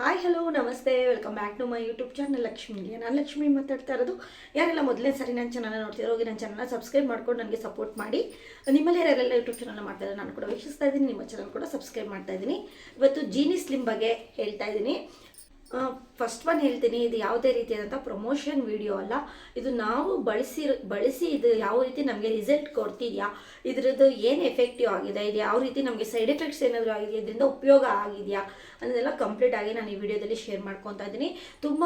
Hi hello ನಮಸ್ತೆ. Welcome back to my YouTube channel ಲಕ್ಷ್ಮಿಗೆ ನಾನು ಲಕ್ಷ್ಮಿ ಮಾತಾಡ್ತಾ ಇರೋದು. ಯಾರೆಲ್ಲ ಮೊದಲೇ ಸರಿ ನನ್ನ ಚಾನಲ್ ನೋಡ್ತಿರೋ, ಹೋಗಿ ನನ್ನ ಚಾನಲ್ನ ಸಬ್ಸ್ಕ್ರೈಬ್ ಮಾಡ್ಕೊಂಡು ನನಗೆ ಸಪೋರ್ಟ್ ಮಾಡಿ. ನಿಮ್ಮಲ್ಲಿ ಯಾರೆಲ್ಲ ಯೂಟ್ಯೂಬ್ ಚಾನಲ್ ಮಾಡ್ತಾ ಇದ್ದಾರೆ, ನಾನು ಕೂಡ ವೀಕ್ಷಿಸ್ತಾ ಇದ್ದೀನಿ. ನಿಮ್ಮ ಚಾನಲ್ ಕೂಡ ಸಬ್ಸ್ಕ್ರೈಬ್ ಮಾಡ್ತಾ ಇದ್ದೀನಿ. ಇವತ್ತು ಜೀನಿ ಸ್ಲಿಮ್ ಬಗ್ಗೆ ಹೇಳ್ತಾ ಇದ್ದೀನಿ. ಫಸ್ಟ್ ಒನ್ ಹೇಳ್ತೀನಿ, ಇದು ಯಾವುದೇ ರೀತಿಯಾದಂಥ ಪ್ರಮೋಷನ್ ವಿಡಿಯೋ ಅಲ್ಲ. ಇದು ನಾವು ಬಳಸಿ ಬಳಸಿ ಇದು ಯಾವ ರೀತಿ ನಮಗೆ ರಿಸಲ್ಟ್ ಕೊಡ್ತಿದೆಯಾ, ಇದ್ರದ್ದು ಏನು ಎಫೆಕ್ಟಿವ್ ಆಗಿದೆ, ಇದು ಯಾವ ರೀತಿ ನಮಗೆ ಸೈಡ್ ಎಫೆಕ್ಟ್ಸ್ ಏನಾದರೂ ಆಗಿದೆ, ಇದರಿಂದ ಉಪಯೋಗ ಆಗಿದೆಯಾ ಅನ್ನೋದೆಲ್ಲ ಕಂಪ್ಲೀಟ್ ಆಗಿ ನಾನು ಈ ವಿಡಿಯೋದಲ್ಲಿ ಶೇರ್ ಮಾಡ್ಕೊತಾ ಇದ್ದೀನಿ. ತುಂಬ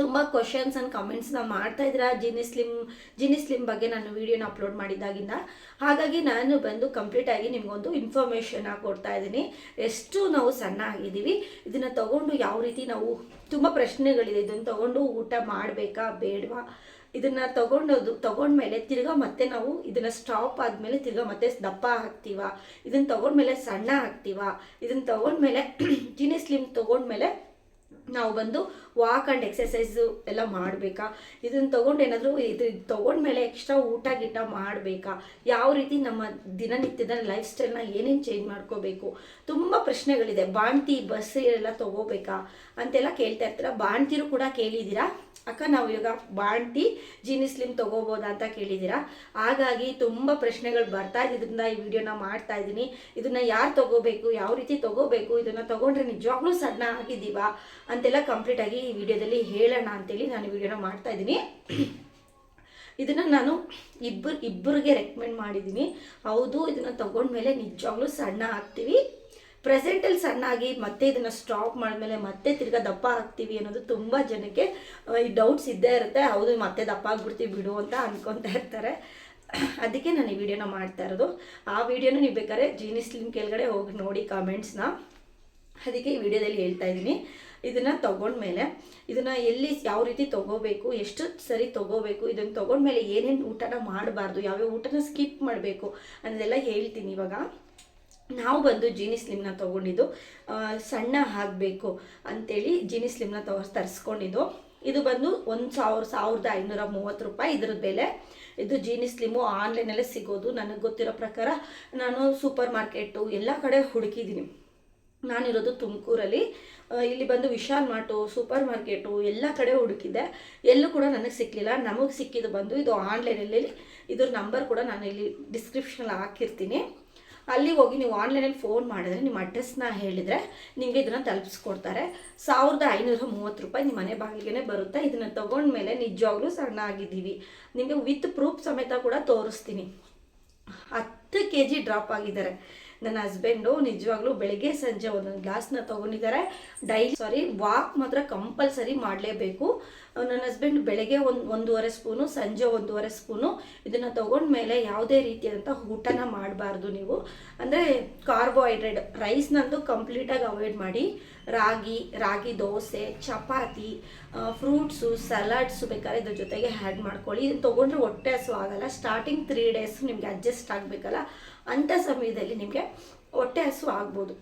ತುಂಬ ಕ್ವಶನ್ಸ್ ಆ್ಯಂಡ್ ಕಮೆಂಟ್ಸ್ನ ಮಾಡ್ತಾ ಇದ್ದೀರಾ? ಜಿನಿ ಸ್ಲಿಮ್ ಜಿನಿ ಸ್ಲಿಮ್ ಬಗ್ಗೆ ನಾನು ವೀಡಿಯೋನ ಅಪ್ಲೋಡ್ ಮಾಡಿದಾಗಿಂದ ಹಾಗಾಗಿ ನಾನು ಬಂದು ಕಂಪ್ಲೀಟಾಗಿ ನಿಮಗೊಂದು ಇನ್ಫಾರ್ಮೇಷನ್ನ ಕೊಡ್ತಾ ಇದ್ದೀನಿ. ಎಷ್ಟು ನಾವು ಸಣ್ಣ ಆಗಿದ್ದೀವಿ, ಇದನ್ನು ತಗೊಂಡು ಯಾವ ರೀತಿ ನಾವು ತುಂಬ ಪ್ರಶ್ನೆಗಳಿದೆ. ಇದನ್ನು ತಗೊಂಡು ಊಟ ಮಾಡಬೇಕಾ, ಬೇಡವಾ? ಇದನ್ನ ತಗೊಂಡೋದು, ತಗೊಂಡ್ಮೇಲೆ ತಿರ್ಗಾ ಮತ್ತೆ ನಾವು ಇದನ್ನ ಸ್ಟಾಪ್ ಆದಮೇಲೆ ತಿರ್ಗಾ ಮತ್ತೆ ದಪ್ಪ ಹಾಕ್ತೀವ ಇದನ್ನು ತಗೊಂಡ್ಮೇಲೆ ಸಣ್ಣ ಹಾಕ್ತೀವ ಇದನ್ನು ತಗೊಂಡ್ಮೇಲೆ ಜಿನಿ ಸ್ಲಿಮ್ ತಗೊಂಡ್ಮೇಲೆ ನಾವು ಬಂದು ವಾಕ್ ಆ್ಯಂಡ್ ಎಕ್ಸಸೈಸು ಎಲ್ಲ ಮಾಡಬೇಕಾ? ಇದನ್ನು ತೊಗೊಂಡು ಏನಾದರೂ ಇದು ತೊಗೊಂಡ್ಮೇಲೆ ಎಕ್ಸ್ಟ್ರಾ ಊಟ ಗೀಟ ಮಾಡಬೇಕಾ? ಯಾವ ರೀತಿ ನಮ್ಮ ದಿನನಿತ್ಯದ ಲೈಫ್ ಸ್ಟೈಲ್ನ ಏನೇನು ಚೇಂಜ್ ಮಾಡ್ಕೋಬೇಕು? ತುಂಬ ಪ್ರಶ್ನೆಗಳಿದೆ. ಬಾಣ್ತಿ ಬಸ್ ಎಲ್ಲ ತೊಗೋಬೇಕಾ? ಅಂತೆಲ್ಲ ಕೇಳ್ತಾ ಇರ್ತೀರ? ಬಾಣ್ತಿರು ಕೂಡ ಕೇಳಿದ್ದೀರಾ? ಅಕ್ಕ, ನಾವು ಇವಾಗ ಬಾಣ್ತಿ ಜೀನಿ ಸ್ಲಿಮ್ ತೊಗೋಬೋದಾ ಅಂತ ಕೇಳಿದ್ದೀರಾ? ಹಾಗಾಗಿ ತುಂಬ ಪ್ರಶ್ನೆಗಳು ಬರ್ತಾ ಇದ್ರಿಂದ ಈ ವಿಡಿಯೋನ ಮಾಡ್ತಾ ಇದ್ದೀನಿ. ಇದನ್ನ ಯಾರು ತಗೋಬೇಕು? ಯಾವ ರೀತಿ ತಗೋಬೇಕು? ಇದನ್ನ ತಗೊಂಡ್ರೆ ನಿಜವಾಗ್ಲೂ ಸಣ್ಣ ಆಗಿದ್ದೀವಾ? ಅಂತೆಲ್ಲ ಕಂಪ್ಲೀಟ್ ಆಗಿ ಈ ವಿಡಿಯೋದಲ್ಲಿ ಹೇಳೋಣ ಅಂತೇಳಿ ನಾನು ವಿಡಿಯೋನ ಮಾಡ್ತಾ ಇದ್ದೀನಿ. ಇದನ್ನು ನಾನು ಇಬ್ಬರು, ಇಬ್ಬರಿಗೆ ರೆಕಮೆಂಡ್ ಮಾಡಿದ್ದೀನಿ. ಹೌದು, ಇದನ್ನು ತಗೊಂಡ್ಮೇಲೆ ನಿಜವಾಗ್ಲೂ ಸಣ್ಣ ಆಗ್ತೀವಿ. ಪ್ರೆಸೆಂಟಲ್ಲಿ ಸಣ್ಣ ಆಗಿ ಮತ್ತೆ ಇದನ್ನು ಸ್ಟಾಪ್ ಮಾಡಿದ್ಮೇಲೆ ಮತ್ತೆ ತಿರ್ಗಾ ದಪ್ಪ ಆಗ್ತೀವಿ ಅನ್ನೋದು ತುಂಬ ಜನಕ್ಕೆ ಈ ಡೌಟ್ಸ್ ಇದ್ದೇ ಇರುತ್ತೆ. ಹೌದು, ಮತ್ತೆ ದಪ್ಪ ಆಗ್ಬಿಡ್ತೀವಿ ಬಿಡು ಅಂತ ಅನ್ಕೊತಾ ಇರ್ತಾರೆ. ಅದಕ್ಕೆ ನಾನು ಈ ವಿಡಿಯೋನ ಮಾಡ್ತಾ ಇರೋದು. ಆ ವಿಡಿಯೋನ ನೀವು ಬೇಕಾದ್ರೆ ಜೀನಿಸ್ ಲಿಂಕ್ ಕೆಳಗಡೆ ಹೋಗಿ ನೋಡಿ ಕಾಮೆಂಟ್ಸ್ನ ಅದಕ್ಕೆ ಈ ವಿಡಿಯೋದಲ್ಲಿ ಹೇಳ್ತಾ ಇದ್ದೀನಿ. ಇದನ್ನು ತಗೊಂಡ್ಮೇಲೆ ಇದನ್ನು ಎಲ್ಲಿ ಯಾವ ರೀತಿ ತಗೋಬೇಕು, ಎಷ್ಟು ಸರಿ ತಗೋಬೇಕು, ಇದನ್ನು ತಗೊಂಡ್ಮೇಲೆ ಏನೇನು ಊಟನ ಮಾಡಬಾರ್ದು, ಯಾವ್ಯಾವ ಊಟನ ಸ್ಕಿಪ್ ಮಾಡಬೇಕು ಅನ್ನೋದೆಲ್ಲ ಹೇಳ್ತೀನಿ ಇವಾಗ. ನಾವು ಬಂದು ಜೀನಿ ಸ್ಲಿಮ್ನ ತೊಗೊಂಡಿದ್ದು ಸಣ್ಣ ಆಗಬೇಕು ಅಂತೇಳಿ ಜೀನಿ ಸ್ಲಿಮ್ನ ತಗೋ ತರಿಸ್ಕೊಂಡಿದ್ದು. ಇದು ಬಂದು ಒಂದು ಸಾವಿರ, ಸಾವಿರದ ಐನೂರ ಮೂವತ್ತು ರೂಪಾಯಿ. ಇದ್ರ ಬೆಲೆ, ಇದು ಜೀನಿ ಸ್ಲಿಮು ಆನ್ಲೈನಲ್ಲೇ ಸಿಗೋದು. ನನಗೆ ಗೊತ್ತಿರೋ ಪ್ರಕಾರ ನಾನು ಸೂಪರ್ ಮಾರ್ಕೆಟು ಎಲ್ಲ ಕಡೆ ಹುಡುಕಿದ್ದೀನಿ. ನಾನಿರೋದು ತುಮಕೂರಲ್ಲಿ. ಇಲ್ಲಿ ಬಂದು ವಿಶಾಲ್ ಮಾರ್ಟು, ಸೂಪರ್ ಮಾರ್ಕೆಟು, ಎಲ್ಲ ಕಡೆ ಹುಡುಕಿದ್ದೆ. ಎಲ್ಲೂ ಕೂಡ ನನಗೆ ಸಿಕ್ಕಲಿಲ್ಲ ನಮಗೆ ಸಿಕ್ಕಿದ್ದು ಬಂದು ಇದು ಆನ್ಲೈನಲ್ಲಿ. ಇದ್ರ ನಂಬರ್ ಕೂಡ ನಾನು ಇಲ್ಲಿ ಡಿಸ್ಕ್ರಿಪ್ಷನಲ್ಲಿ ಹಾಕಿರ್ತೀನಿ. ಅಲ್ಲಿ ಹೋಗಿ ನೀವು ಆನ್ಲೈನಲ್ಲಿ ಫೋನ್ ಮಾಡಿದ್ರೆ ನಿಮ್ಮ ಅಡ್ರೆಸ್ನ ಹೇಳಿದರೆ ನಿಮಗೆ ಇದನ್ನು ತಲುಪಿಸ್ಕೊಡ್ತಾರೆ. ಸಾವಿರದ ಐನೂರ ಮೂವತ್ತು ರೂಪಾಯಿ ನಿಮ್ಮ ಮನೆ ಬಾಗಿಲಿಗೆ ಬರುತ್ತೆ. ಇದನ್ನು ತೊಗೊಂಡ್ಮೇಲೆ ನಿಜವಾಗ್ಲೂ ಸಣ್ಣ ಆಗಿದ್ದೀವಿ. ನಿಮಗೆ ವಿತ್ ಪ್ರೂಫ್ ಸಮೇತ ಕೂಡ ತೋರಿಸ್ತೀನಿ. ಹತ್ತು ಕೆ ಜಿ ಡ್ರಾಪ್ ಆಗಿದ್ದಾರೆ. ನನ್ನ ಹಸ್ಬೆಂಡು ನಿಜವಾಗ್ಲೂ ಬೆಳಗ್ಗೆ ಸಂಜೆ ಒಂದೊಂದು ಗ್ಲಾಸ್ನ ತೊಗೊಂಡಿದ್ದಾರೆ. ಡೈಲಿ ಸಾರಿ ವಾಕ್ ಮಾತ್ರ ಕಂಪಲ್ಸರಿ ಮಾಡಲೇಬೇಕು. ನನ್ನ ಹಸ್ಬೆಂಡ್ ಬೆಳಗ್ಗೆ ಒಂದು, ಒಂದೂವರೆ ಸ್ಪೂನು ಸಂಜೆ ಒಂದೂವರೆ ಸ್ಪೂನು ಇದನ್ನು ತೊಗೊಂಡ್ಮೇಲೆ ಯಾವುದೇ ರೀತಿಯಾದಂಥ ಊಟನ ಮಾಡಬಾರ್ದು ನೀವು. ಅಂದರೆ ಕಾರ್ಬೋಹೈಡ್ರೇಟ್ ರೈಸ್ನಂತೂ ಕಂಪ್ಲೀಟಾಗಿ ಅವಾಯ್ಡ್ ಮಾಡಿ. ರಾಗಿ ರಾಗಿ ದೋಸೆ, ಚಪಾತಿ ಫ್ರೂಟ್ಸು ಸಲಾಡ್ಸು ಬೇಕಾದ್ರೆ ಇದ್ರ ಜೊತೆಗೆ ಆ್ಯಡ್ ಮಾಡ್ಕೊಳ್ಳಿ. ಇದನ್ನು ತೊಗೊಂಡ್ರೆ ಹೊಟ್ಟೆ ಹಸು ಆಗಲ್ಲ ಸ್ಟಾರ್ಟಿಂಗ್ ತ್ರೀ ಡೇಸ್ ನಿಮಗೆ ಅಡ್ಜಸ್ಟ್ ಆಗಬೇಕಲ್ಲ. ಅಂಥ ಸಮಯದಲ್ಲಿ ನಿಮಗೆ ಹೊಟ್ಟೆ ಹಸು ಆಗ್ಬೋದು.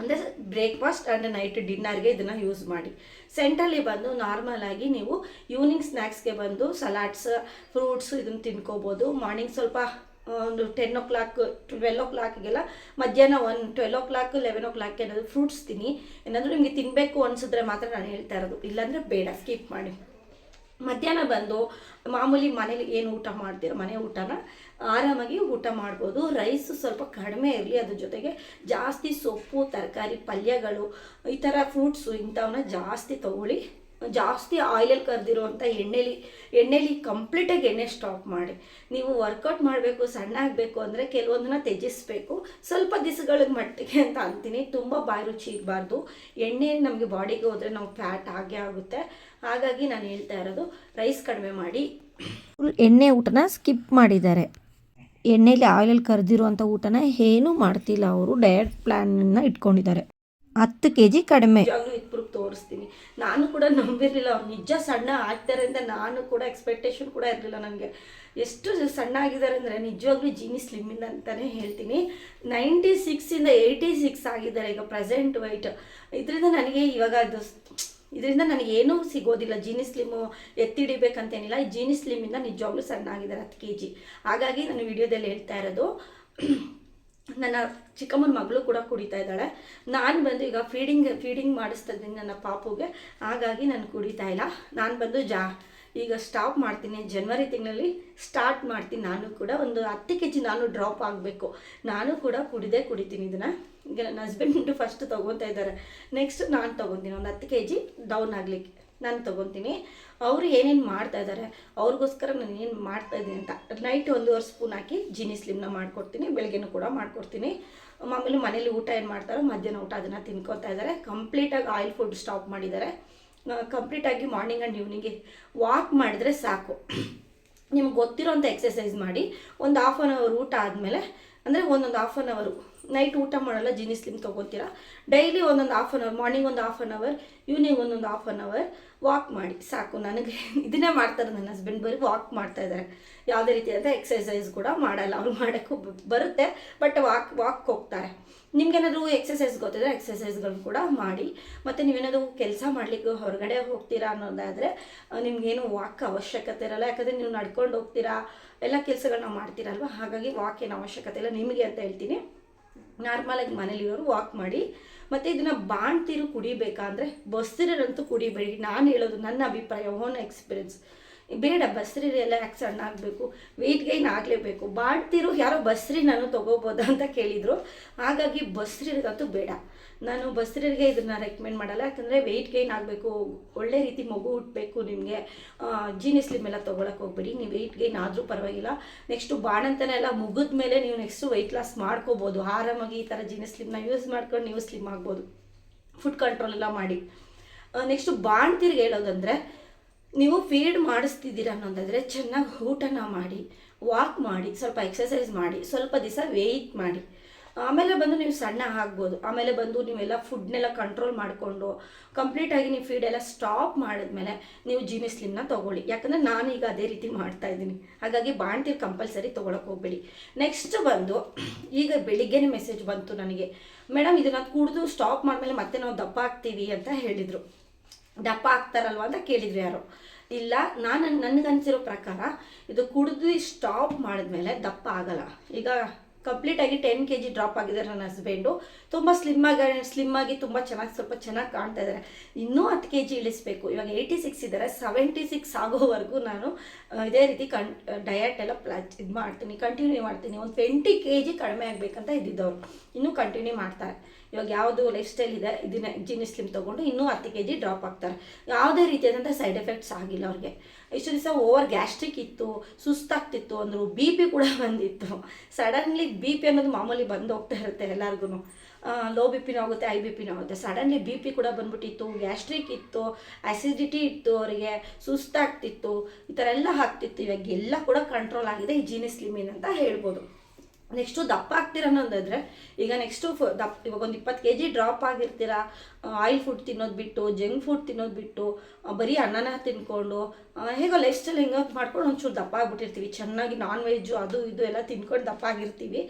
ಅಂದರೆ ಬ್ರೇಕ್ಫಾಸ್ಟ್ ಆ್ಯಂಡ್ ನೈಟ್ ಡಿನ್ನರ್ಗೆ ಇದನ್ನು ಯೂಸ್ ಮಾಡಿ. ಸೆಂಟ್ರಲ್ಲಿ ಬಂದು ನಾರ್ಮಲಾಗಿ ನೀವು ಈವ್ನಿಂಗ್ ಸ್ನ್ಯಾಕ್ಸ್ಗೆ ಬಂದು ಸಲಾಡ್ಸ್ ಫ್ರೂಟ್ಸ್ ಇದನ್ನು ತಿನ್ಕೋಬೋದು. ಮಾರ್ನಿಂಗ್ ಸ್ವಲ್ಪ ಒಂದು ಟೆನ್ ಓ ಕ್ಲಾಕ್ ಟ್ವೆಲ್ ಓ ಕ್ಲಾಕ್ಗೆಲ್ಲ ಮಧ್ಯಾಹ್ನ one twelve o'clock eleven o'clock ಏನಾದರೂ ಫ್ರೂಟ್ಸ್ ತಿನ್ನಿ. ಏನಾದರೂ ನಿಮಗೆ ತಿನ್ನಬೇಕು ಅನಿಸಿದ್ರೆ ಮಾತ್ರ ನಾನು ಹೇಳ್ತಾ ಇರೋದು. ಇಲ್ಲಾಂದರೆ ಬೇಡ ಸ್ಕಿಪ್ ಮಾಡಿ. ಮಧ್ಯಾಹ್ನ ಬಂದು ಮಾಮೂಲಿ ಮನೇಲಿ ಏನು ಊಟ ಮಾಡ್ತೀರೋ? ಮನೆ ಊಟನ? ಆರಾಮಾಗಿ ಊಟ ಮಾಡ್ಬೋದು. ರೈಸ್ ಸ್ವಲ್ಪ ಕಡಿಮೆ ಇರಲಿ. ಅದ್ರ ಜೊತೆಗೆ ಜಾಸ್ತಿ ಸೊಪ್ಪು, ತರಕಾರಿ, ಪಲ್ಯಗಳು, ಈ ಥರ ಫ್ರೂಟ್ಸು ಇಂಥವನ್ನ ಜಾಸ್ತಿ ತಗೊಳ್ಳಿ. ಜಾಸ್ತಿ ಆಯಿಲಲ್ಲಿ ಕರೆದಿರುವಂಥ ಎಣ್ಣೆಲಿ ಎಣ್ಣೆಲಿ ಕಂಪ್ಲೀಟಾಗಿ ಎಣ್ಣೆ ಸ್ಟಾಪ್ ಮಾಡಿ. ನೀವು ವರ್ಕೌಟ್ ಮಾಡಬೇಕು, ಸಣ್ಣ ಆಗಬೇಕು ಅಂದರೆ ಕೆಲವೊಂದನ್ನ ತ್ಯಜಿಸಬೇಕು. ಸ್ವಲ್ಪ ದಿವಸಗಳ ಮಟ್ಟಿಗೆ ಅಂತ ಅಂತೀನಿ. ತುಂಬ ಬಾಯಿ ರುಚಿ ಇರಬಾರ್ದು. ಎಣ್ಣೆ ನಮಗೆ ಬಾಡಿಗೆ ಹೋದರೆ ನಾವು ಫ್ಯಾಟ್ ಆಗೇ ಆಗುತ್ತೆ. ಹಾಗಾಗಿ ನಾನು ಹೇಳ್ತಾ ಇರೋದು ರೈಸ್ ಕಡಿಮೆ ಮಾಡಿ. ಎಣ್ಣೆ ಊಟನ ಸ್ಕಿಪ್ ಮಾಡಿದ್ದಾರೆ. ಎಣ್ಣೆಯಲ್ಲಿ ಆಯಿಲಲ್ಲಿ ಕರೆದಿರುವಂಥ ಊಟನ ಏನೂ ಮಾಡ್ತಿಲ್ಲ ಅವರು. ಡಯಟ್ ಪ್ಲ್ಯಾನನ್ನು ಇಟ್ಕೊಂಡಿದ್ದಾರೆ. ಹತ್ತು ಕೆ ಜಿ ಕಡಿಮೆ ತೋರಿಸ್ತೀನಿ. ನಾನು ಕೂಡ ನಂಬಿರಲಿಲ್ಲ. ಅವ್ರು ನಿಜ ಸಣ್ಣ ಆಗ್ತಾರೆ ಅಂತ ನಾನು ಕೂಡ ಎಕ್ಸ್ಪೆಕ್ಟೇಷನ್ ಕೂಡ ಇರಲಿಲ್ಲ ನನಗೆ ಎಷ್ಟು ಸಣ್ಣ ಆಗಿದ್ದಾರೆ ಅಂದರೆ ನಿಜವಾಗ್ಲೂ ಜೀನಿ ಸ್ಲಿಮ್ಮಿಂದ ಅಂತಲೇ ಹೇಳ್ತೀನಿ. ನೈಂಟಿ ಸಿಕ್ಸಿಂದ ಏಯ್ಟಿ ಸಿಕ್ಸ್ ಆಗಿದ್ದಾರೆ ಈಗ ಪ್ರೆಸೆಂಟ್ ವೈಟ್ ಇದರಿಂದ ನನಗೆ ಇವಾಗ ಅದು ಇದರಿಂದ ನನಗೇನೂ ಸಿಗೋದಿಲ್ಲ. ಜೀನಿ ಸ್ಲಿಮ್ಮು ಎತ್ತಿಡಿಬೇಕಂತೇನಿಲ್ಲ. ಜೀನಿ ಸ್ಲಿಮ್ಮಿಂದ ನಿಜವಾಗ್ಲೂ ಸಣ್ಣ ಆಗಿದ್ದಾರೆ ಹತ್ತು ಕೆ ಜಿ ಹಾಗಾಗಿ ನಾನು ವಿಡಿಯೋದಲ್ಲಿ ಹೇಳ್ತಾ ಇರೋದು ನನ್ನ ಚಿಕ್ಕಮ್ಮನ ಮಗಳು ಕೂಡ ಕುಡಿತಾ ಇದ್ದಾಳೆ. ನಾನು ಬಂದು ಈಗ ಫೀಡಿಂಗ್ ಫೀಡಿಂಗ್ ಮಾಡಿಸ್ತಾ ಇದ್ದೀನಿ ನನ್ನ ಪಾಪುಗೆ. ಹಾಗಾಗಿ ನಾನು ಕುಡಿತಾ ಇಲ್ಲ. ನಾನು ಬಂದು ಜಾ. ಈಗ ಸ್ಟಾಪ್ ಮಾಡ್ತೀನಿ. ಜನ್ವರಿ ತಿಂಗಳಲ್ಲಿ ಸ್ಟಾರ್ಟ್ ಮಾಡ್ತೀನಿ. ನಾನು ಕೂಡ ಒಂದು ಹತ್ತು ಕೆ ಜಿ ನಾನು ಡ್ರಾಪ್ ಆಗಬೇಕು. ನಾನು ಕೂಡ ಕುಡಿದೇ ಕುಡಿತೀನಿ ಇದನ್ನು. ಈಗ ನನ್ನ ಹಸ್ಬೆಂಡು ಫಸ್ಟ್ ತೊಗೊತಾ ಇದ್ದಾರೆ. ನೆಕ್ಸ್ಟ್ ನಾನು ತೊಗೊತೀನಿ. ಒಂದು ಹತ್ತು ಕೆ ಜಿ ಡೌನ್ ಆಗಲಿಕ್ಕೆ. ನಾನು ತೊಗೊತೀನಿ. ಅವರು ಏನೇನು ಮಾಡ್ತಾ ಇದ್ದಾರೆ ಅವ್ರಿಗೋಸ್ಕರ ನಾನು ಏನು ಮಾಡ್ತಾ ಇದ್ದೀನಿ ಅಂತ ನೈಟ್ ಒಂದೂವರೆ ಸ್ಪೂನ್ ಹಾಕಿ ಜೀನಿ ಸ್ಲಿಮ್ನ ಮಾಡ್ಕೊಡ್ತೀನಿ ಬೆಳಗ್ಗೆನೂ ಕೂಡ ಮಾಡಿಕೊಡ್ತೀನಿ. ಮಾಮೂಲಿ ಮನೇಲಿ ಊಟ ಏನು ಮಾಡ್ತಾರೋ ಮಧ್ಯಾಹ್ನ ಊಟ ಅದನ್ನು ತಿನ್ಕೋತಾ ಇದ್ದಾರೆ ಕಂಪ್ಲೀಟಾಗಿ ಆಯಿಲ್ ಫುಡ್ ಸ್ಟಾಪ್ ಮಾಡಿದ್ದಾರೆ. ಕಂಪ್ಲೀಟಾಗಿ ಮಾರ್ನಿಂಗ್ ಆ್ಯಂಡ್ ಈವ್ನಿಂಗ್ಗೆ ವಾಕ್ ಮಾಡಿದ್ರೆ ಸಾಕು. ನಿಮ್ಗೆ ಗೊತ್ತಿರೋಂಥ ಎಕ್ಸಸೈಸ್ ಮಾಡಿ, ಒಂದು ಹಾಫ್ ಆನ್ ಅವರ್ ಊಟ ಆದಮೇಲೆ ಅಂದರೆ ಒಂದೊಂದು ಹಾಫ್ ಆನ್ ಅವರು ನೈಟ್ ಊಟ ಮಾಡಲ್ಲ ಜೀನಿ ಸ್ಲಿಮ್ ತೊಗೋತೀರಾ? ಡೈಲಿ ಒಂದೊಂದು ಹಾಫ್ ಆನ್ ಅವರ್ ಮಾರ್ನಿಂಗ್ ಒಂದು ಹಾಫ್ ಆನ್ ಅವರ್ ಈವ್ನಿಂಗ್ ಒಂದೊಂದು ಹಾಫ್ ಆನ್ ಅವರ್ ವಾಕ್ ಮಾಡಿ. ಸಾಕು, ನನಗೆ ಇದನ್ನೇ ಮಾಡ್ತಾರೆ ನನ್ನ ಹಸ್ಬೆಂಡ್ ಬರೀ ವಾಕ್ ಮಾಡ್ತಾ ಇದ್ದಾರೆ. ಯಾವುದೇ ರೀತಿಯಾದ ಎಕ್ಸಸೈಸ್ ಕೂಡ ಮಾಡಲ್ಲ. ಅವ್ರು ಮಾಡೋಕ್ಕೂ ಬರುತ್ತೆ ಬಟ್ ವಾಕ್ ವಾಕ್ ಹೋಗ್ತಾರೆ. ನಿಮ್ಗೇನಾದರೂ ಎಕ್ಸಸೈಸ್ ಗೊತ್ತಿದ್ರೆ ಎಕ್ಸಸೈಸ್ಗಳು ಕೂಡ ಮಾಡಿ, ಮತ್ತು ನೀವೇನಾದರೂ ಕೆಲಸ ಮಾಡಲಿಕ್ಕೆ ಹೊರಗಡೆ ಹೋಗ್ತೀರಾ ಅನ್ನೋದಾದರೆ ನಿಮಗೇನು ವಾಕ್ ಅವಶ್ಯಕತೆ ಇರಲ್ಲ. ಯಾಕಂದರೆ ನೀವು ನಡ್ಕೊಂಡು ಹೋಗ್ತೀರಾ, ಎಲ್ಲ ಕೆಲಸಗಳನ್ನ ಮಾಡ್ತೀರಲ್ವ? ಹಾಗಾಗಿ ವಾಕ್ ಏನು ಅವಶ್ಯಕತೆ ಇಲ್ಲ. ನಿಮಗೆ ಅಂತ ಹೇಳ್ತೀನಿ. ನಾರ್ಮಲಾಗಿ ಮನೇಲಿರೋರು ವಾಕ್ ಮಾಡಿ, ಮತ್ತು ಇದನ್ನು ಬಾಣ್ತಿರು ಕುಡಿಬೇಕಾ ಅಂದರೆ ಬಸ್ಸಿರೋರಂತೂ ಕುಡಿಬೇಡಿ. ನಾನು ಹೇಳೋದು ನನ್ನ ಅಭಿಪ್ರಾಯ ಓನ್ ಎಕ್ಸ್ಪೀರಿಯನ್ಸ್ ಬೇಡ ಬಸ್ರಿ ಎಲ್ಲ ಯಾಕೆ ಸಣ್ಣ ಆಗಬೇಕು ವೆಯ್ಟ್ ಗೈನ್ ಆಗಲೇಬೇಕು. ಬಾಡ್ತಿರು ಯಾರೋ ಬಸ್ರಿ ನಾನು ತೊಗೋಬೋದಾ ಅಂತ ಕೇಳಿದರು. ಹಾಗಾಗಿ ಬಸ್ರಿಗಂತೂ ಬೇಡ. ನಾನು ಬಸ್ರಿಗೆ ಇದನ್ನು ರೆಕಮೆಂಡ್ ಮಾಡಲ್ಲ. ಯಾಕಂದರೆ ವೆಯ್ಟ್ ಗೈನ್ ಆಗಬೇಕು, ಒಳ್ಳೆ ರೀತಿ ಮಗು ಹುಟ್ಟಬೇಕು ನಿಮಗೆ. ಜೀನಿ ಸ್ಲಿಮ್ ಎಲ್ಲ ತೊಗೊಳಕ್ಕೆ ಹೋಗ್ಬೇಡಿ. ನೀವು ವೆಯ್ಟ್ ಗೈನ್ ಆದರೂ ಪರವಾಗಿಲ್ಲ. ನೆಕ್ಸ್ಟು ಬಾಣಂತನ ಎಲ್ಲ ಮುಗಿದ ಮೇಲೆ ನೀವು ನೆಕ್ಸ್ಟು ವೆಯ್ಟ್ ಲಾಸ್ ಮಾಡ್ಕೋಬೋದು. ಆರಾಮಾಗಿ ಈ ಥರ ಜೀನಿ ಸ್ಲಿಮ್ನ ಯೂಸ್ ಮಾಡ್ಕೊಂಡು ನೀವು ಸ್ಲಿಮ್ ಆಗ್ಬೋದು. ಫುಡ್ ಕಂಟ್ರೋಲ್ ಎಲ್ಲ ಮಾಡಿ. ನೆಕ್ಸ್ಟು ಬಾಣ್ತಿರ್ಗೆ ಹೇಳೋದಂದರೆ ನೀವು ಫೀಡ್ ಮಾಡಿಸ್ತಿದ್ದೀರ ಅನ್ನೋದಾದರೆ ಚೆನ್ನಾಗಿ ಊಟನ ಮಾಡಿ ವಾಕ್ ಮಾಡಿ, ಸ್ವಲ್ಪ ಎಕ್ಸಸೈಸ್ ಮಾಡಿ, ಸ್ವಲ್ಪ ದಿವಸ ವೆಯ್ಟ್ ಮಾಡಿ. ಆಮೇಲೆ ಬಂದು ನೀವು ಸಣ್ಣ ಆಗ್ಬೋದು. ಆಮೇಲೆ ಬಂದು ನೀವೆಲ್ಲ ಫುಡ್ನೆಲ್ಲ ಕಂಟ್ರೋಲ್ ಮಾಡಿಕೊಂಡು ಕಂಪ್ಲೀಟಾಗಿ ನೀವು ಫೀಡ್ ಎಲ್ಲ ಸ್ಟಾಪ್ ಮಾಡಿದ್ಮೇಲೆ ನೀವು ಜಿಮಿ ಸ್ಲಿಮ್ನ ತೊಗೊಳ್ಳಿ. ಯಾಕಂದರೆ ನಾನು ಈಗ ಅದೇ ರೀತಿ ಮಾಡ್ತಾ ಇದ್ದೀನಿ. ಹಾಗಾಗಿ ಬಾಣ್ತೀವಿ ಕಂಪಲ್ಸರಿ ತೊಗೊಳಕ್ಕೆ ಹೋಗ್ಬೇಡಿ. ನೆಕ್ಸ್ಟ್ ಬಂದು, ಈಗ ಬೆಳಿಗ್ಗೆನೇ ಮೆಸೇಜ್ ಬಂತು ನನಗೆ. ಮೇಡಮ್ ಇದನ್ನು ಕುಡಿದು ಸ್ಟಾಪ್ ಮಾಡಿದ್ಮೇಲೆ ಮತ್ತೆ ನಾವು ದಪ್ಪ ಆಗ್ತೀವಿ ಅಂತ ಹೇಳಿದರು. ದಪ್ಪ ಆಗ್ತಾರಲ್ವ ಅಂತ ಕೇಳಿದ್ರು ಯಾರು. ಇಲ್ಲ, ನಾನು ನನಗನ್ಸಿರೋ ಪ್ರಕಾರ ಇದು ಕುಡಿದು ಸ್ಟಾಪ್ ಮಾಡಿದ್ಮೇಲೆ ದಪ್ಪ ಆಗಲ್ಲ. ಈಗ ಕಂಪ್ಲೀಟಾಗಿ ಟೆನ್ ಕೆ ಜಿ ಡ್ರಾಪ್ ಆಗಿದ್ದಾರೆ ನನ್ನ ಹಸ್ಬೆಂಡು. ತುಂಬ ಸ್ಲಿಮ್ ಆಗಿ ಸ್ಲಿಮ್ ಆಗಿ ತುಂಬ ಚೆನ್ನಾಗಿ, ಸ್ವಲ್ಪ ಚೆನ್ನಾಗಿ ಕಾಣ್ತಾ ಇದ್ದಾರೆ. ಇನ್ನೂ ಹತ್ತು ಕೆ ಜಿ ಇಳಿಸ್ಬೇಕು. ಇವಾಗ ಏಯ್ಟಿ ಸಿಕ್ಸ್ ಇದ್ದಾರೆ. ಸೆವೆಂಟಿ ಸಿಕ್ಸ್ ಆಗೋವರೆಗೂ ನಾನು ಇದೇ ರೀತಿ ಕನ್ ಡಯಟ್ ಎಲ್ಲ ಪ್ಲಾ, ಇದು ಮಾಡ್ತೀನಿ ಕಂಟಿನ್ಯೂ ಮಾಡ್ತೀನಿ. ಒಂದು ಟ್ವೆಂಟಿ ಕೆ ಜಿ ಕಡಿಮೆ ಆಗಬೇಕಂತ ಇದ್ದಿದ್ದವ್ರು. ಇನ್ನೂ ಕಂಟಿನ್ಯೂ ಮಾಡ್ತಾರೆ. ಇವಾಗ ಯಾವುದು ಲೈಫ್ ಸ್ಟೈಲ್ ಇದೆ, ಇದನ್ನ ಜಿನಿ ಸ್ಲಿಮ್ ತೊಗೊಂಡು ಇನ್ನೂ ಹತ್ತು ಕೆ ಜಿ ಡ್ರಾಪ್ ಆಗ್ತಾರೆ ಯಾವುದೇ ರೀತಿಯಾದಂಥ ಸೈಡ್ ಎಫೆಕ್ಟ್ಸ್ ಆಗಿಲ್ಲ ಅವ್ರಿಗೆ. ಇಷ್ಟು ದಿವಸ ಓವರ್ ಗ್ಯಾಸ್ಟ್ರಿಕ್ ಇತ್ತು, ಸುಸ್ತಾಗ್ತಿತ್ತು ಅಂದರು ಬಿ ಪಿ ಕೂಡ ಬಂದಿತ್ತು. ಸಡನ್ಲಿ ಬಿ ಪಿ ಅನ್ನೋದು ಮಾಮೂಲಿ ಬಂದು ಹೋಗ್ತಾ ಇರುತ್ತೆ ಎಲ್ಲರಿಗೂ ಲೋ ಬಿ ಪಿನೂ ಆಗುತ್ತೆ ಐ ಬಿ ಪಿನೂ ಆಗುತ್ತೆ. ಸಡನ್ಲಿ ಬಿ ಪಿ ಕೂಡ ಬಂದ್ಬಿಟ್ಟಿತ್ತು ಗ್ಯಾಸ್ಟ್ರಿಕ್ ಇತ್ತು ಆ್ಯಸಿಡಿಟಿ ಇತ್ತು ಅವರಿಗೆ, ಸುಸ್ತಾಗ್ತಿತ್ತು, ಈ ಥರ ಎಲ್ಲ ಆಗ್ತಿತ್ತು. ಇವಾಗ ಎಲ್ಲ ಕೂಡ ಕಂಟ್ರೋಲ್ ಆಗಿದೆ ಈ ಜೀನಿ ಲಿಮಿನ್ ಅಂತ ಹೇಳ್ಬೋದು. ನೆಕ್ಸ್ಟು ದಪ್ಪ ಆಗ್ತೀರ ಅನ್ನೋದಾದರೆ, ಈಗ ನೆಕ್ಸ್ಟು ಫು ದಪ್ಪ ಇವಾಗ ಒಂದು ಇಪ್ಪತ್ತು ಕೆ ಜಿ ಡ್ರಾಪ್ ಆಗಿರ್ತೀರ ಆಯಿಲ್ ಫುಡ್ ತಿನ್ನೋದು ಬಿಟ್ಟು ಜಂಕ್ ಫುಡ್ ತಿನ್ನೋದು ಬಿಟ್ಟು ಬರೀ ಅನ್ನನ ತಿನ್ಕೊಂಡು ಹೇಗೋ ಲೈಫ್ ಸ್ಟೈಲ್ ಹೆಂಗೋ ಮಾಡ್ಕೊಂಡು ಒಂಚೂರು ದಪ್ಪ ಆಗಿಬಿಟ್ಟಿರ್ತೀವಿ. ಚೆನ್ನಾಗಿ ನಾನ್ ವೆಜ್ಜು ಅದು ಇದು ಎಲ್ಲ ತಿನ್ಕೊಂಡು ದಪ್ಪ ಆಗಿರ್ತೀವಿ.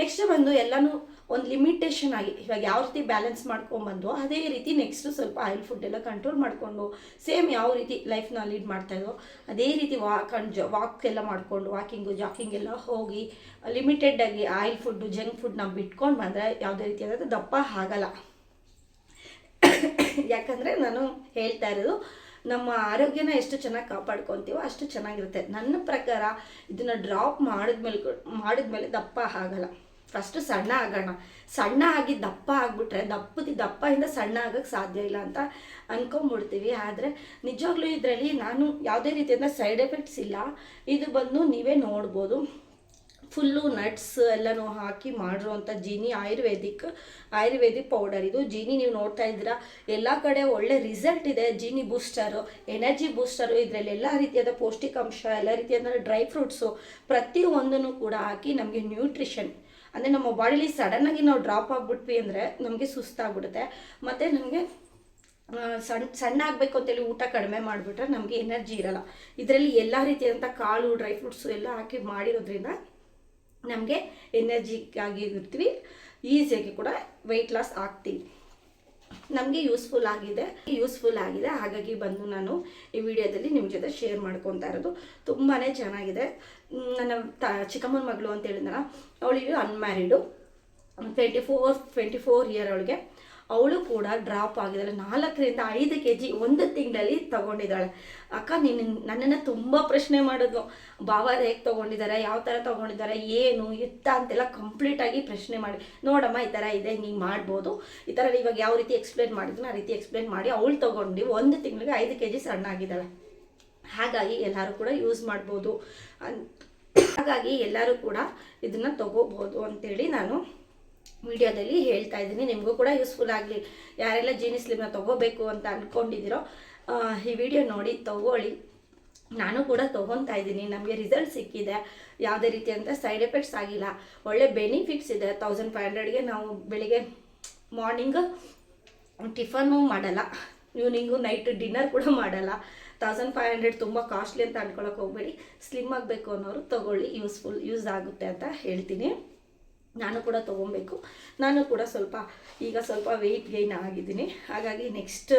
ನೆಕ್ಸ್ಟ್ ಬಂದು ಎಲ್ಲನೂ ಒಂದು ಲಿಮಿಟೇಷನ್ ಆಗಿ, ಇವಾಗ ಯಾವ ರೀತಿ ಬ್ಯಾಲೆನ್ಸ್ ಮಾಡ್ಕೊಂಬಂದು ಅದೇ ರೀತಿ ನೆಕ್ಸ್ಟ್ ಸ್ವಲ್ಪ ಆಯಿಲ್ ಫುಡ್ ಎಲ್ಲ ಕಂಟ್ರೋಲ್ ಮಾಡಿಕೊಂಡು ಸೇಮ್ ಯಾವ ರೀತಿ ಲೈಫ್ನ ಲೀಡ್ ಮಾಡ್ತಾ ಇದ್ದೋ ಅದೇ ರೀತಿ ವಾಕ್ ಅಂಡ್ ವಾಕ್ ಎಲ್ಲ ಮಾಡಿಕೊಂಡು ವಾಕಿಂಗು ಜಾಕಿಂಗ್ ಎಲ್ಲ ಹೋಗಿ ಲಿಮಿಟೆಡ್ ಆಗಿ ಆಯಿಲ್ ಫುಡ್ಡು ಜಂಕ್ ಫುಡ್ನ ಬಿಟ್ಕೊಂಡು ಬಂದರೆ ಯಾವುದೇ ರೀತಿಯಾದ ದಪ್ಪ ಆಗಲ್ಲ. ಯಾಕಂದರೆ ನಾನು ಹೇಳ್ತಾ ಇರೋದು, ನಮ್ಮ ಆರೋಗ್ಯನ ಎಷ್ಟು ಚೆನ್ನಾಗಿ ಕಾಪಾಡ್ಕೊತೀವೋ ಅಷ್ಟು ಚೆನ್ನಾಗಿರುತ್ತೆ. ನನ್ನ ಪ್ರಕಾರ ಇದನ್ನು ಡ್ರಾಪ್ ಮಾಡಿದ್ಮೇಲೆ ಮಾಡಿದ್ಮೇಲೆ ದಪ್ಪ ಆಗಲ್ಲ. ಫಸ್ಟು ಸಣ್ಣ ಆಗೋಣ. ಸಣ್ಣ ಆಗಿ ದಪ್ಪ ಆಗಿಬಿಟ್ರೆ, ದಪ್ಪದಿ ದಪ್ಪದಿಂದ ಸಣ್ಣ ಆಗೋಕ್ಕೆ ಸಾಧ್ಯ ಇಲ್ಲ ಅಂತ ಅನ್ಕೊಂಬಿಡ್ತೀವಿ. ಆದರೆ ನಿಜವಾಗ್ಲೂ ಇದರಲ್ಲಿ ನಾನು ಯಾವುದೇ ರೀತಿಯಿಂದ ಸೈಡ್ ಎಫೆಕ್ಟ್ಸ್ ಇಲ್ಲ. ಇದು ಬಂದು ನೀವೇ ನೋಡ್ಬೋದು. ಫುಲ್ಲು ನಟ್ಸ್ ಎಲ್ಲನೂ ಹಾಕಿ ಮಾಡಿರುವಂಥ ಜೀನಿ ಆಯುರ್ವೇದಿಕ್ ಆಯುರ್ವೇದಿಕ್ ಪೌಡರ್. ಇದು ಜೀನಿ ನೀವು ನೋಡ್ತಾ ಇದ್ದೀರಾ? ಎಲ್ಲ ಕಡೆ ಒಳ್ಳೆ ರಿಸಲ್ಟ್ ಇದೆ. ಜೀನಿ ಬೂಸ್ಟರು, ಎನರ್ಜಿ ಬೂಸ್ಟರು, ಇದರಲ್ಲಿ ಎಲ್ಲ ರೀತಿಯಾದ ಪೌಷ್ಟಿಕಾಂಶ, ಎಲ್ಲ ರೀತಿಯಾದ ಡ್ರೈ ಫ್ರೂಟ್ಸು ಪ್ರತಿಯೊಂದನ್ನು ಕೂಡ ಹಾಕಿ ನಮಗೆ ನ್ಯೂಟ್ರಿಷನ್ ಅಂದರೆ ನಮ್ಮ ಬಾಡಿಲಿ ಸಡನ್ನಾಗಿ ನಾವು ಡ್ರಾಪ್ ಆಗಿಬಿಟ್ವಿ ಅಂದರೆ ನಮಗೆ ಸುಸ್ತಾಗ್ಬಿಡುತ್ತೆ. ಮತ್ತು ನಮಗೆ ಸಣ್ಣ ಸಣ್ಣ ಆಗಬೇಕು ಅಂತೇಳಿ ಊಟ ಕಡಿಮೆ ಮಾಡಿಬಿಟ್ರೆ ನಮಗೆ ಎನರ್ಜಿ ಇರಲ್ಲ. ಇದರಲ್ಲಿ ಎಲ್ಲ ರೀತಿಯಾದಂಥ ಕಾಳು ಡ್ರೈ ಫ್ರೂಟ್ಸು ಎಲ್ಲ ಹಾಕಿ ಮಾಡಿರೋದ್ರಿಂದ ನಮಗೆ ಎನರ್ಜಿಗಾಗಿ ಇರ್ತೀವಿ. ಈಸಿಯಾಗಿ ಕೂಡ ವೆಯ್ಟ್ ಲಾಸ್ ಆಗ್ತೀವಿ. ನಮಗೆ ಯೂಸ್ಫುಲ್ ಆಗಿದೆ. ಯೂಸ್ಫುಲ್ ಆಗಿದೆ. ಹಾಗಾಗಿ ಬಂದು ನಾನು ಈ ವಿಡಿಯೋದಲ್ಲಿ ನಿಮ್ಮ ಜೊತೆ ಶೇರ್ ಮಾಡ್ಕೊತಾ ಇರೋದು ತುಂಬಾ ಚೆನ್ನಾಗಿದೆ. ನನ್ನ ತ, ಚಿಕ್ಕಮ್ಮನ ಮಗಳು ಅಂತ ಹೇಳಿದ್ನಲ್ಲ, ಅವಳಿಗೆ unmarried twenty four twenty four year ಅವಳಿಗೆ. ಅವಳು ಕೂಡ ಡ್ರಾಪ್ ಆಗಿದ್ದಾಳೆ. ನಾಲ್ಕರಿಂದ ಐದು ಕೆ ಜಿ ಒಂದು ತಿಂಗಳಲ್ಲಿ ತಗೊಂಡಿದ್ದಾಳೆ. ಅಕ್ಕ ನೀನು ನನ್ನನ್ನು ತುಂಬ ಪ್ರಶ್ನೆ ಮಾಡಿದ್ಲು. ಭಾವ ಹೇಗೆ ತೊಗೊಂಡಿದ್ದಾರೆ ಯಾವ ಥರ ತೊಗೊಂಡಿದ್ದಾರೆ ಏನು ಎತ್ತ ಅಂತೆಲ್ಲ ಕಂಪ್ಲೀಟಾಗಿ ಪ್ರಶ್ನೆ ಮಾಡಿ, ನೋಡಮ್ಮ, ಈ ಥರ ಇದೆ ನೀವು ಮಾಡ್ಬೋದು. ಈ ಥರ ಇವಾಗ ಯಾವ ರೀತಿ ಎಕ್ಸ್ಪ್ಲೇನ್ ಮಾಡಿದ್ನೋ, ಆ ರೀತಿ ಎಕ್ಸ್ಪ್ಲೇನ್ ಮಾಡಿ ಅವಳು ತೊಗೊಂಡು ಒಂದು ತಿಂಗಳಿಗೆ ಐದು ಕೆ ಜಿ ಸಣ್ಣ ಆಗಿದ್ದಾಳೆ. ಹಾಗಾಗಿ ಎಲ್ಲರೂ ಕೂಡ ಯೂಸ್ ಮಾಡ್ಬೋದು. ಹಾಗಾಗಿ ಎಲ್ಲರೂ ಕೂಡ ಇದನ್ನು ತಗೋಬೋದು ಅಂತೇಳಿ ನಾನು ವಿಡಿಯೋದಲ್ಲಿ ಹೇಳ್ತಾ ಇದ್ದೀನಿ. ನಿಮಗೂ ಕೂಡ ಯೂಸ್ಫುಲ್ ಆಗಲಿ. ಯಾರೆಲ್ಲ ಜೀನಿ ಸ್ಲಿಮ್ನ ತೊಗೋಬೇಕು ಅಂತ ಅಂದ್ಕೊಂಡಿದ್ದೀರೋ ಈ ವಿಡಿಯೋ ನೋಡಿ, ತಗೊಳ್ಳಿ. ನಾನು ಕೂಡ ತೊಗೊತಾ ಇದ್ದೀನಿ. ನಮಗೆ ರಿಸಲ್ಟ್ ಸಿಕ್ಕಿದೆ. ಯಾವುದೇ ಅಂತ ಸೈಡ್ ಎಫೆಕ್ಟ್ಸ್ ಆಗಿಲ್ಲ. ಒಳ್ಳೆ ಬೆನಿಫಿಟ್ಸ್ ಇದೆ. ತೌಸಂಡ್ ಫೈವ್ ಹಂಡ್ರೆಡ್ಗೆ ನಾವು ಬೆಳಿಗ್ಗೆ ಮಾರ್ನಿಂಗ್ ಟಿಫನ್ನು ಮಾಡಲ್ಲ. ಈವ್ನಿಂಗು ನೈಟ್ ಡಿನ್ನರ್ ಕೂಡ ಮಾಡಲ್ಲ. ತೌಸಂಡ್ ಫೈವ್ ಹಂಡ್ರೆಡ್ ತುಂಬ ಕಾಸ್ಟ್ಲಿ ಅಂತ ಅಂದ್ಕೊಳಕ್ಕೆ ಹೋಗಬೇಡಿ. ಸ್ಲಿಮ್ ಆಗಬೇಕು ಅನ್ನೋರು ತೊಗೊಳ್ಳಿ. ಯೂಸ್ಫುಲ್ ಯೂಸ್ ಆಗುತ್ತೆ ಅಂತ ಹೇಳ್ತೀನಿ. ನಾನು ಕೂಡ ತೊಗೊಬೇಕು. ನಾನು ಕೂಡ ಸ್ವಲ್ಪ ಈಗ ಸ್ವಲ್ಪ ವೆಯ್ಟ್ ಗೈನ್ ಆಗಿದ್ದೀನಿ. ಹಾಗಾಗಿ ನೆಕ್ಸ್ಟ್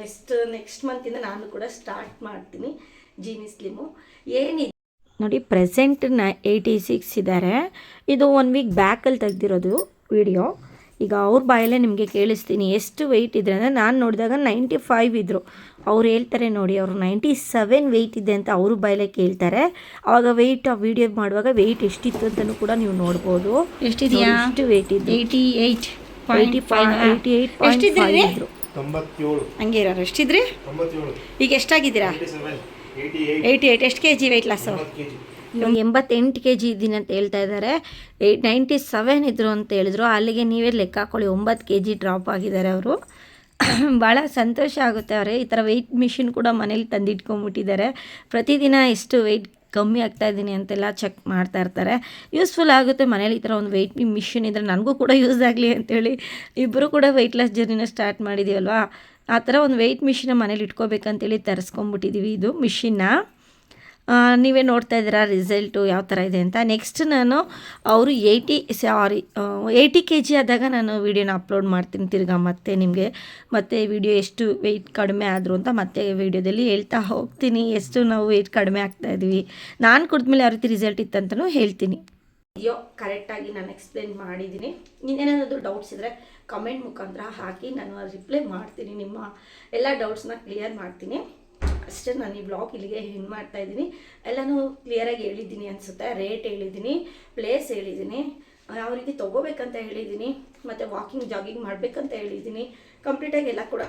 ನೆಕ್ಸ್ಟ್ ನೆಕ್ಸ್ಟ್ ಮಂತಿಂದ ನಾನು ಕೂಡ ಸ್ಟಾರ್ಟ್ ಮಾಡ್ತೀನಿ ಜೀನಿ ಸ್ಲಿಮು ಏನಿದೆ ನೋಡಿ ಪ್ರೆಸೆಂಟ್ನ ಏಯ್ಟಿ ಸಿಕ್ಸ್ ಇದ್ದಾರೆ ಇದು ಒನ್ ವೀಕ್ ಬ್ಯಾಕಲ್ಲಿ ತೆಗ್ದಿರೋದು ವಿಡಿಯೋ ಈಗ ಅವ್ರ ಬಾಯಲ್ಲೇ ನಿಮಗೆ ಕೇಳಿಸ್ತೀನಿ. ಎಷ್ಟು ವೆಯ್ಟ್ ಇದ್ರೆ ಅಂದರೆ ನಾನು ನೋಡಿದಾಗ ನೈಂಟಿ ಫೈವ್ ಇದ್ದರು ಅವ್ರು ಹೇಳ್ತಾರೆ ನೋಡಿ ಅವರು ನೈಂಟಿ ಸೆವೆನ್ ವೆಯ್ಟ್ ಇದೆ ಅಂತ ಅವ್ರ ಬಾಯಲ್ಲೇ ಕೇಳ್ತಾರೆ. ಆವಾಗ ವೆಯ್ಟ್ ಆ ವಿಡಿಯೋ ಮಾಡುವಾಗ ವೆಯ್ಟ್ ಎಷ್ಟಿತ್ತು ಅಂತಲೂ ಕೂಡ ನೀವು ನೋಡ್ಬೋದು. ಎಷ್ಟಿದೆಯಾ? ಎಷ್ಟು ವೆಯ್ಟ್ ಇದ್ದು eighty eight eighty five eighty eight point five ಇದ್ದರು ಹಂಗೆ ಇರೋರು. ಎಷ್ಟಿದ್ರಿ? ಈಗ ಎಷ್ಟಾಗಿದ್ದೀರಾ? ಏಯ್ಟಿ ಏಯ್ಟಿ ಎಷ್ಟು ಕೆ ಜಿ ವೆಯ್ಟ್ ಲಾಸು ತೊಂಬತ್ತು ಕೆ ಜಿ ಇವಾಗ ಎಂಬತ್ತೆಂಟು ಕೆ ಜಿ ಇದ್ದೀನಿ ಅಂತ ಹೇಳ್ತಾ ಇದ್ದಾರೆ. ಏಯ್ಟ್ ನೈಂಟಿ ಸೆವೆನ್ ಇದ್ರು ಅಂತ ಹೇಳಿದ್ರು. ಅಲ್ಲಿಗೆ ನೀವೇ ಲೆಕ್ಕ ಹಾಕೊಳ್ಳಿ. ಒಂಬತ್ತು ಕೆ ಜಿ ಡ್ರಾಪ್ ಆಗಿದ್ದಾರೆ ಅವರು. ಭಾಳ ಸಂತೋಷ ಆಗುತ್ತೆ ಅವರೇ. ಈ ಥರ ವೆಯ್ಟ್ ಮಿಷಿನ್ ಕೂಡ ಮನೇಲಿ ತಂದಿಟ್ಕೊಂಡ್ಬಿಟ್ಟಿದ್ದಾರೆ. ಪ್ರತಿದಿನ ಎಷ್ಟು ವೆಯ್ಟ್ ಕಮ್ಮಿ ಆಗ್ತಾ ಇದ್ದೀನಿ ಅಂತೆಲ್ಲ ಚೆಕ್ ಮಾಡ್ತಾ ಇರ್ತಾರೆ. ಯೂಸ್ಫುಲ್ ಆಗುತ್ತೆ ಮನೇಲಿ ಈ ಥರ ಒಂದು ವೆಯ್ಟ್ ಮಿಷಿನ್ ಇದ್ದರೆ ನನಗೂ ಕೂಡ ಯೂಸ್ ಆಗಲಿ ಅಂತೇಳಿ. ಇಬ್ಬರು ಕೂಡ ವೆಯ್ಟ್ ಲಾಸ್ ಜರ್ನಿನ ಸ್ಟಾರ್ಟ್ ಮಾಡಿದ್ದೀವಲ್ವಾ ಆ ಥರ ಒಂದು ವೆಯ್ಟ್ ಮಿಷಿನ ಮನೇಲಿ ಇಟ್ಕೋಬೇಕಂತೇಳಿ ತರಿಸ್ಕೊಂಬಿಟ್ಟಿದ್ದೀವಿ ಇದು ಮಿಷಿನ್ನ ನೀವೇ ನೋಡ್ತಾ ಇದ್ದೀರಾ ರಿಸಲ್ಟು ಯಾವ ಥರ ಇದೆ ಅಂತ. ನೆಕ್ಸ್ಟ್ ನಾನು ಅವರು eighty sorry eighty K G ಆದಾಗ ನಾನು ವೀಡಿಯೋನ ಅಪ್ಲೋಡ್ ಮಾಡ್ತೀನಿ ತಿರ್ಗಾ ಮತ್ತೆ ನಿಮಗೆ. ಮತ್ತೆ ವಿಡಿಯೋ ಎಷ್ಟು ವೆಯ್ಟ್ ಕಡಿಮೆ ಆದರು ಅಂತ ಮತ್ತೆ ವಿಡಿಯೋದಲ್ಲಿ ಹೇಳ್ತಾ ಹೋಗ್ತೀನಿ. ಎಷ್ಟು ನಾವು ವೆಯ್ಟ್ ಕಡಿಮೆ ಆಗ್ತಾ ಇದ್ವಿ ನಾನು ಕುಡಿದ್ಮೇಲೆ ಯಾವ ರೀತಿ ರಿಸಲ್ಟ್ ಇತ್ತಂತಲೂ ಹೇಳ್ತೀನಿ. ಅಯ್ಯೋ ಕರೆಕ್ಟಾಗಿ ನಾನು ಎಕ್ಸ್ಪ್ಲೇನ್ ಮಾಡಿದ್ದೀನಿ. ಇನ್ನೇನಾದರೂ ಡೌಟ್ಸ್ ಇದ್ದರೆ ಕಮೆಂಟ್ ಮುಖಾಂತರ ಹಾಕಿ ನಾನು ರಿಪ್ಲೈ ಮಾಡ್ತೀನಿ ನಿಮ್ಮ ಎಲ್ಲ ಡೌಟ್ಸ್ನ ಕ್ಲಿಯರ್ ಮಾಡ್ತೀನಿ. ಅಷ್ಟೇ ನಾನು ಈ ಬ್ಲಾಗ್ ಇಲ್ಲಿಗೆ ಹೆಣ್ಣು ಮಾಡ್ತಾ ಇದ್ದೀನಿ. ಎಲ್ಲನೂ ಕ್ಲಿಯರಾಗಿ ಹೇಳಿದ್ದೀನಿ ಅನಿಸುತ್ತೆ. ರೇಟ್ ಹೇಳಿದ್ದೀನಿ ಪ್ಲೇಸ್ ಹೇಳಿದ್ದೀನಿ. ಯಾವ ರೀತಿ ತೊಗೋಬೇಕಂತ ಹೇಳಿದ್ದೀನಿ. ಮತ್ತು ವಾಕಿಂಗ್ ಜಾಗಿಂಗ್ ಮಾಡಬೇಕಂತ ಹೇಳಿದ್ದೀನಿ. ಕಂಪ್ಲೀಟಾಗಿ ಎಲ್ಲ ಕೂಡ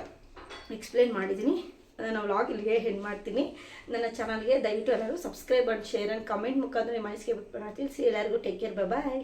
ಎಕ್ಸ್ಪ್ಲೇನ್ ಮಾಡಿದ್ದೀನಿ. ನಾನು ವ್ಲಾಗ್ ಇಲ್ಲಿಗೆ ಹೆಣ್ಣು ಮಾಡ್ತೀನಿ. ನನ್ನ ಚಾನಲ್ಗೆ ದಯವಿಟ್ಟು ಎಲ್ಲರೂ subscribe and share and comment ಮುಖಾಂತರ ಮನಸ್ಸಿಗೆ ಬಿಟ್ಟು ತಿಳಿಸಿ ಎಲ್ಲರಿಗೂ ಟೇಕ್ ಕೇರ್ ಬಾಯ್